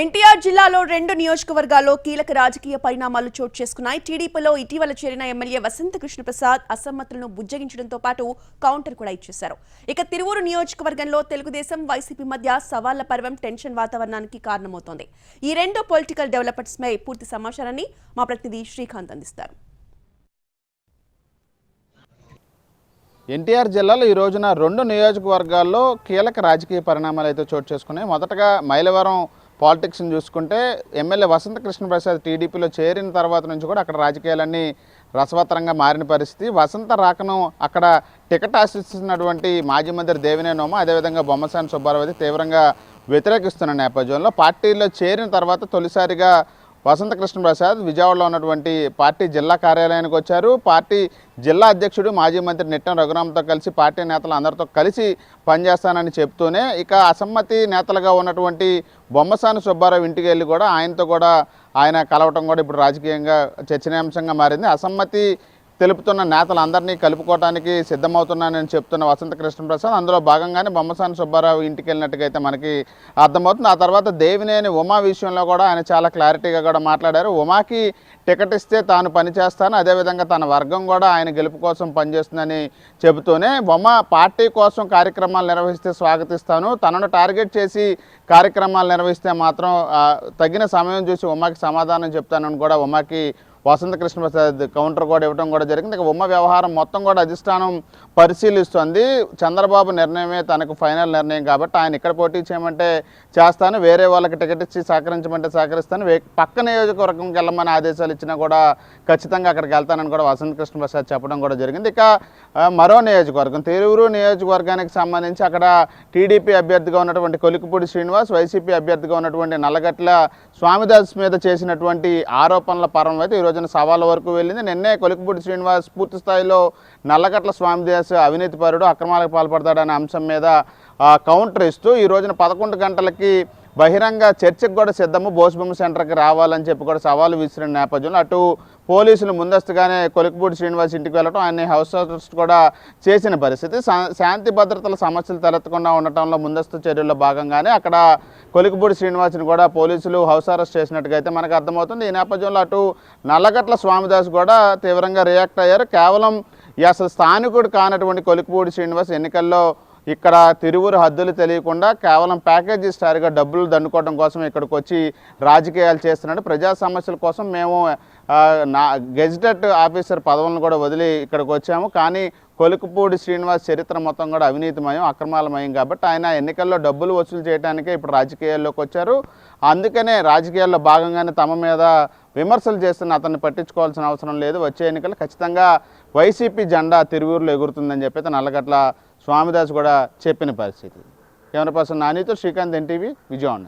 ఎన్టీఆర్ జిల్లాలో రెండు నియోజకవర్గాల్లో కీలక రాజకీయ పరిణామాలు చోటు చేసుకున్నాయి. టీడీపీలో ఇటీవల చేరిన ఎమ్మెల్యే వసంత కృష్ణప్రసాద్ అసమ్మతులను బుజ్జగించడంతో పాటు కౌంటర్ కూడా ఇచ్చేశారు. ఇక తిరువూరు నియోజకవర్గంలో తెలుగుదేశం వైసీపీ మధ్య సవాళ్ళ పర్వం టెన్షన్ వాతావరణానికి కారణమవుతోంది. ఈ రెండు పొలిటికల్ డెవలప్మెంట్స్ పై పూర్తి సమాచారాన్ని మా ప్రతినిధి శ్రీకాంత్ అందిస్తారు. ఎన్టీఆర్ జిల్లాలో ఈ రోజున రెండు నియోజకవర్గాల్లో కీలక రాజకీయ పరిణామాలు అయితే చోటు చేసుకున్నాయి. మొదటగా మైలవరం పాలిటిక్స్ని చూసుకుంటే ఎమ్మెల్యే వసంత కృష్ణప్రసాద్ టీడీపీలో చేరిన తర్వాత నుంచి కూడా అక్కడ రాజకీయాలన్నీ రసవత్తరంగా మారిన పరిస్థితి. వసంత రాకను అక్కడ టికెట్ ఆశిస్తున్నటువంటి మాజీ మంత్రి దేవినేనోమ అదేవిధంగా బొమ్మసాని సుబ్బారావు అయితే తీవ్రంగా వ్యతిరేకిస్తున్న నేపథ్యంలో పార్టీలో చేరిన తర్వాత తొలిసారిగా వసంతకృష్ణ ప్రసాద్ విజయవాడలో ఉన్నటువంటి పార్టీ జిల్లా కార్యాలయానికి వచ్చారు. పార్టీ జిల్లా అధ్యక్షుడు మాజీ మంత్రి నిట్టం రఘురామ్తో కలిసి పార్టీ నేతలు అందరితో కలిసి పనిచేస్తానని చెప్తూనే ఇక అసమ్మతి నేతలుగా ఉన్నటువంటి బొమ్మసాని సుబ్బారావు ఇంటికి వెళ్ళి కూడా ఆయనతో కూడా ఆయన కలవటం కూడా ఇప్పుడు రాజకీయంగా చర్చనీయాంశంగా మారింది. అసమ్మతి తెలుపుతున్న నేతలందరినీ కలుపుకోవడానికి సిద్ధమవుతున్నానని చెప్తున్న వసంత కృష్ణప్రసాద్ అందులో భాగంగానే బొమ్మసాని సుబ్బారావు ఇంటికి వెళ్ళినట్టుగా అయితే మనకి అర్థమవుతుంది. ఆ తర్వాత దేవినేని ఉమా విషయంలో కూడా ఆయన చాలా క్లారిటీగా కూడా మాట్లాడారు. ఉమాకి టికెట్ ఇస్తే తాను పనిచేస్తాను అదేవిధంగా తన వర్గం కూడా ఆయన గెలుపు కోసం పనిచేస్తుందని చెబుతూనే ఉమా పార్టీ కోసం కార్యక్రమాలు నిర్వహిస్తే స్వాగతిస్తాను. తనను టార్గెట్ చేసి కార్యక్రమాలు నిర్వహిస్తే మాత్రం తగిన సమయం చూసి ఉమాకి సమాధానం చెప్తానని కూడా ఉమాకి వసంత కృష్ణప్రసాద్ కౌంటర్ కూడా ఇవ్వడం కూడా జరిగింది. ఇక ఉమ్మ వ్యవహారం మొత్తం కూడా అధిష్టానం పరిశీలిస్తుంది. చంద్రబాబు నిర్ణయమే తనకు ఫైనల్ నిర్ణయం కాబట్టి ఆయన ఇక్కడ పోటీ చేయమంటే చేస్తాను. వేరే వాళ్ళకి టికెట్ ఇచ్చి సహకరించమంటే సహకరిస్తాను. పక్క నియోజకవర్గంకి వెళ్ళమని ఆదేశాలు ఇచ్చినా కూడా ఖచ్చితంగా అక్కడికి వెళ్తానని కూడా వసంత కృష్ణప్రసాద్ చెప్పడం కూడా జరిగింది. ఇక మరో నియోజకవర్గం తిరువురు నియోజకవర్గానికి సంబంధించి అక్కడ టీడీపీ అభ్యర్థిగా ఉన్నటువంటి కొలికిపూడి శ్రీనివాస్ వైసీపీ అభ్యర్థిగా ఉన్నటువంటి నల్లగట్ల స్వామిదాస్ మీద చేసినటువంటి ఆరోపణల పరం అయితే ఈరోజు రోజున సవాళ్ళ వరకు వెళ్ళింది. నిన్నే కొలికిపూడి శ్రీనివాస్ పూర్తి స్థాయిలో నల్లగట్ల స్వామిదాస్ అవినీతి పరుడు అక్రమాలకు పాల్పడతాడనే అంశం మీద ఆ, కౌంటర్ ఇస్తూ ఈ రోజున పదకొండు గంటలకి బహిరంగ చర్చకు కూడా సిద్ధము బోస్బొమ్మ సెంటర్కి రావాలని చెప్పి కూడా సవాలు విసిరిన నేపథ్యంలో అటు పోలీసులు ముందస్తుగానే కొలికిపూడి శ్రీనివాస్ ఇంటికి వెళ్ళడం ఆయన హౌస్ అరెస్ట్ కూడా చేసిన పరిస్థితి. శాంతి భద్రతల సమస్యలు తలెత్తకుండా ఉండటంలో ముందస్తు చర్యల్లో భాగంగానే అక్కడ కొలికిపూడి శ్రీనివాస్ని కూడా పోలీసులు హౌస్ అరెస్ట్ చేసినట్టుగా అయితే మనకు అర్థమవుతుంది. ఈ నేపథ్యంలో అటు నల్లగట్ల స్వామిదాస్ కూడా తీవ్రంగా రియాక్ట్ అయ్యారు. కేవలం ఈ అసలు స్థానికుడు కానటువంటి కొలికిపూడి శ్రీనివాస్ ఎన్నికల్లో ఇక్కడ తిరువురు హద్దులు తెలియకుండా కేవలం ప్యాకేజీ స్టార్గా డబ్బులు దండుకోవడం కోసం ఇక్కడికి వచ్చి రాజకీయాలు చేస్తున్నాడు ప్రజా సమస్యల కోసం మేము నా గెజిటెడ్ ఆఫీసర్ పదవులను కూడా వదిలి ఇక్కడికి వచ్చాము. కానీ కొలుకుపూడి శ్రీనివాస్ చరిత్ర మొత్తం కూడా అవినీతిమయం అక్రమాలమయం కాబట్టి ఆయన ఎన్నికల్లో డబ్బులు వసూలు చేయడానికే ఇప్పుడు రాజకీయాల్లోకి వచ్చారు. అందుకనే రాజకీయాల్లో భాగంగానే తమ మీద విమర్శలు చేస్తున్న అతన్ని పట్టించుకోవాల్సిన అవసరం లేదు. వచ్చే ఎన్నికలు ఖచ్చితంగా వైసీపీ జెండా తిరువూరులో ఎగురుతుందని చెప్పి నల్లగట్ల స్వామిదాస్ కూడా చెప్పిన పరిస్థితి. కెమెరా పర్సన్ నానితో శ్రీకాంత్ ఎన్టీవీ విజయవాడ